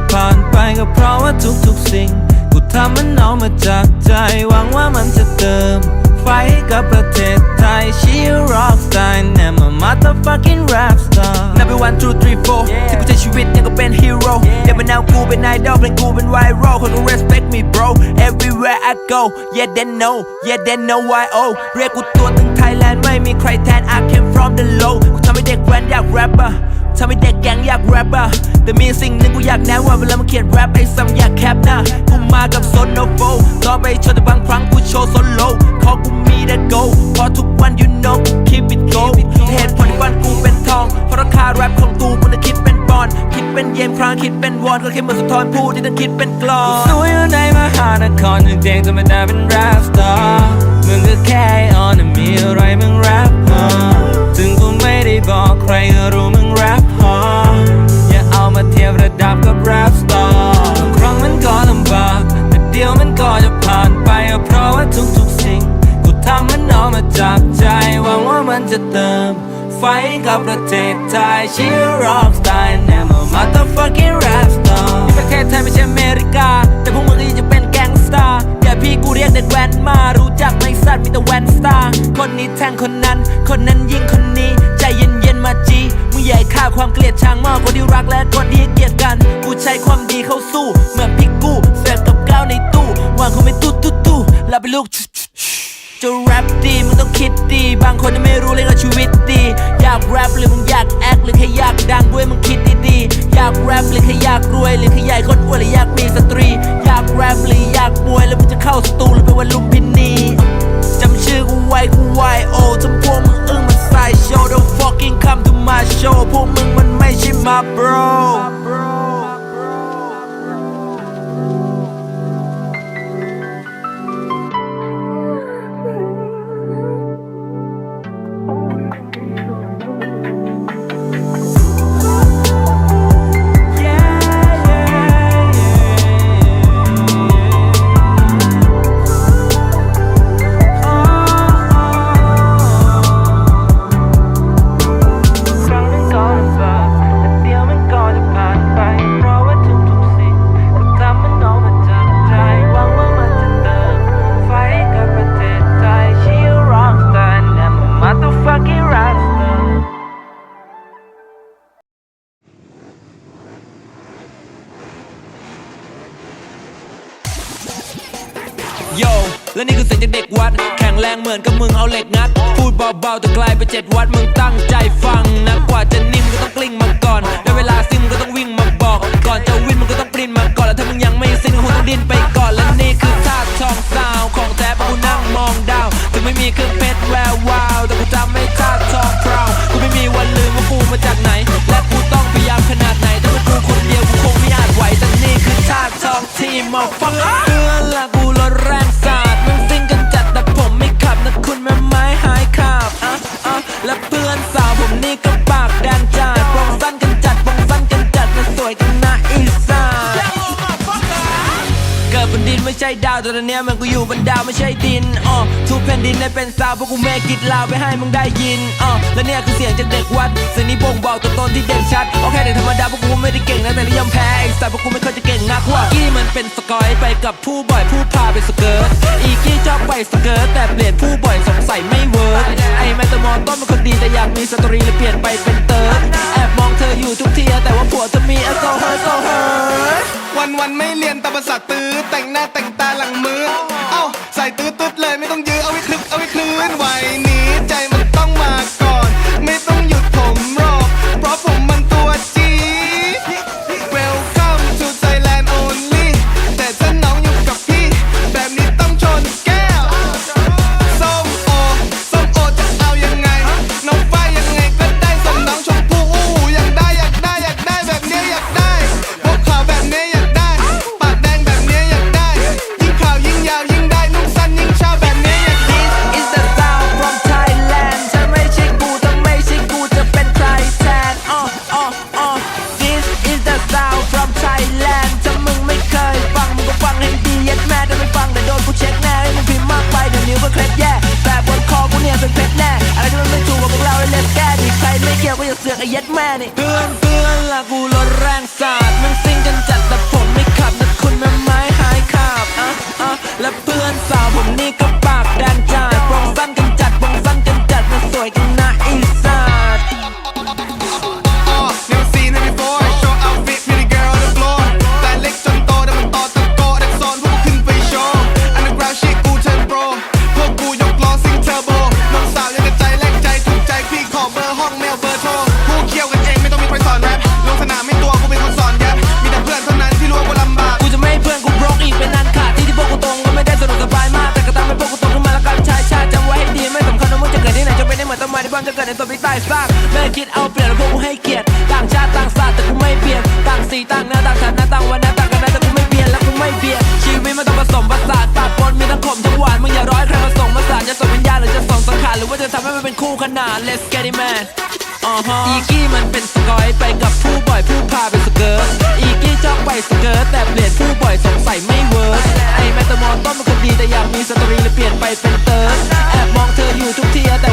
จะผ่านไปก็เพราะว่าทุกๆสิ่ง กูทำมันเอามาจากใจ หวังว่ามันจะเติม ไฟให้กับประเทศไทย She a rock star and I'm a motherfucking rap star Number one two three four ที่กูใช้ชีวิตยังก็เป็นฮีโร่เดี๋ยวมาแนวกูเป็นไอดอลเพลงกูเป็นไวรัลคนก็ respect me bro everywhere I go yeah they know yeah they know why oh เรียกกูตัวตึงไทยแลนด์ไม่มีใครแทน I came from the low กูทำให้เด็กแว้นอยากแรปอะ ทำให้เด็กแก๊งอยากแรปอะแต่มีสิ่งหนึ่งกูอยากแนะว่าเวลามาเขียนแรปให้ซ้ำอยากแคปนะกูมากับโซนโนโฟต่อไปโชว์แต่บางครั้งกูโชว์โซโล่ขอกูมีแต่ go เพอทุกวัน you know กู keep it go เหตุผลที่วันกูเป็นทอง เพราะราคาแรปของกูมันคิดเป็นปอน คิดเป็นเยนครั้งคิดเป็นวอนก็แค่เหมือนสุนทรภู่ที่ต้องคิดเป็นกลอนสู้อยู่ในมหานครเด็กๆจะไม่ได้เป็นแรปสตาร์มึงก็แค่ออนมีอะไรมึงแรปฮะถึงกูไม่ได้บอกใครก็รู้ ทุกๆสิ่ง กูทำมันเอามาจากใจ หวังว่ามันจะเติม ไฟกับประเทศไทย She a rock star and I'm a motherfucking rap star ประเทศไทยไม่ใช่ จะแรปดีมึงต้องคิดดี บางคนยังไม่รู้เลยว่าชีวิตดี อยากแรปหรือมึงอยากแอคหรือแค่อยากดังด้วยมึงคิดดีๆ อยากแรปหรือแค่อยากรวย หรือแค่ใหญ่คนอ้วนหรืออยากมีสตรี อยากแรปหรืออยากมวยแล้วมึงจะเข้าสตูหรือไปวันลุมพินีจำชื่อกูไว้กูไวโอจำพวกมึงอึ้งมันใส่โชว์ Don't fucking come to my show พวกมึงมันไม่ใช่มา bro โยและนี่คือเสียงจากเด็กวัด แข็งแรงเหมือนกับมึงเอาเหล็กงัด พูดเบาๆแต่กลายเป็นเจ็ดวัดมึงตั้งใจฟังนะกว่าจะนิ่มก็ต้องกลิ้งมาก่อนได้เวลาซิมก็ต้องวิ่งมาบอก ก่อนจะวิ่งมึงก็ต้องปรินมาก่อนแล้วถ้ามึงยังไม่สิ้นก็คงต้องดิ้นไปก่อนและนี่คือท่าทองสาวของแท้เพราะกูนั่งมองดาวถึงไม่มีเครื่องเพชรแวววาวแต่กูจำไม่ท่าทองพราวกูไม่มีวันลืมว่ากูมาจากไหน และกูต้องพยายามขนาดไหนถ้าเป็นกูคนเดียวกูคงไม่อาจไหวแต่นี่คือท่าทองที่มาฟัง ใช่ดาวแต่ตอนเนี้ยมันกูอยู่บนดาวไม่ใช่ดินอ๋อทุกแผ่นดินได้เป็นซาวเพราะกูแม่กิดลาวไปให้มึงได้ยินอ๋อและเนี่ยคือเสียงจากเด็กวัดเสียงนี้บ่งบอกตัวตนที่เด่นชัดโอเคเด็กธรรมดาพวกกูไม่ได้เก่งนะแต่นิยมแพ้ไอ้สายพวกกูไม่เคยจะเก่งนักว่ากี้มันเป็นสกอยไปกับผู้บ่อยผู้พาไปสเกิร์ตอีกี้ชอบไปสเกิร์ตแต่เปลี่ยนผู้บ่อยสงสัยไม่เวิร์กไอ้แมตตมอต้นเป็นคนดีแต่อยากมีสตรีเลยเปลี่ยนไปเป็น วันไม่เรียนตาประสาตื้อแต่งหน้าแต่งตาหลัง ดิในเป็นคู่ขนา Let's get it man อ๋อฮะอีกี้มันเป็นสกอยไปกับผู้บ่อยผู้พาไปสเกิร์ตอีกี้ชอบไปสเกิร์ตแต่เปลี่ยนผู้บ่อยสงสัยไม่เวิร์กไอแมตตมอนต้นมันคนดีแต่อยากมีสตรีเลยเปลี่ยนไปเป็นเติร์ดแอบมองเธออยู่ทุกทีแต่